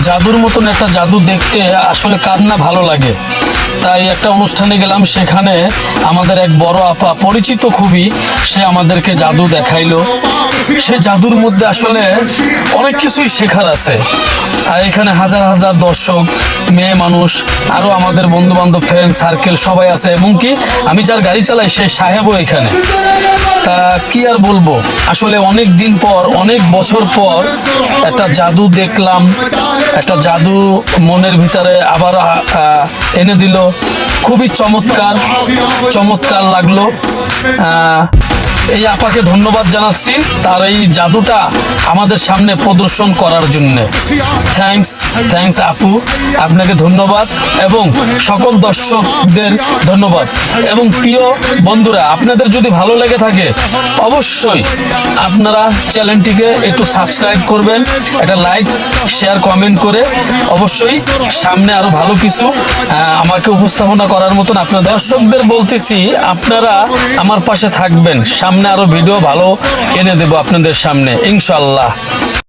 জাদুর মতন একটা জাদু দেখতে আসলে কার না ভালো লাগে। তাই একটা অনুষ্ঠানে গেলাম, সেখানে আমাদের এক বড় আপা, পরিচিত খুবই, সে আমাদেরকে জাদু দেখাইলো। সে জাদুর মধ্যে আসলে অনেক কিছুই শেখার আছে। আর এখানে হাজার হাজার দর্শক, মেয়ে মানুষ আরও আমাদের বন্ধু বান্ধব ফ্রেন্ড সার্কেল সবাই আছে। এবং কি আমি যার গাড়ি চালাই, সে সাহেবও এখানে। তা কি আর বলব? আসলে অনেক দিন পর, অনেক বছর পর একটা জাদু দেখলাম। একটা জাদু মনের ভিতরে আবার এনে দিল। খুবই চমৎকার চমৎকার লাগল। এই আপাকে ধন্যবাদ জানাচ্ছি। তার এই জাদুটা আমাদের সামনে প্রদর্শন করার জন্য। থ্যাঙ্কস থ্যাঙ্কস আপু। আপনাকে ধন্যবাদ এবং সকল দর্শকদের ধন্যবাদ। এবং প্রিয় বন্ধুরা, আপনাদের যদি ভালো লেগে থাকে, অবশ্যই আপনারা চ্যানেলটিকে একটু সাবস্ক্রাইব করবেন, একটা লাইক শেয়ার কমেন্ট করে অবশ্যই সামনে আরও ভালো কিছু আমাকে উপস্থাপনা করার মতন আপনার দর্শকদের বলতেছি, আপনারা আমার পাশে থাকবেন। সামনে আরও ভিডিও ভালো এনে দেবো আপনাদের সামনে ইনশাল্লাহ।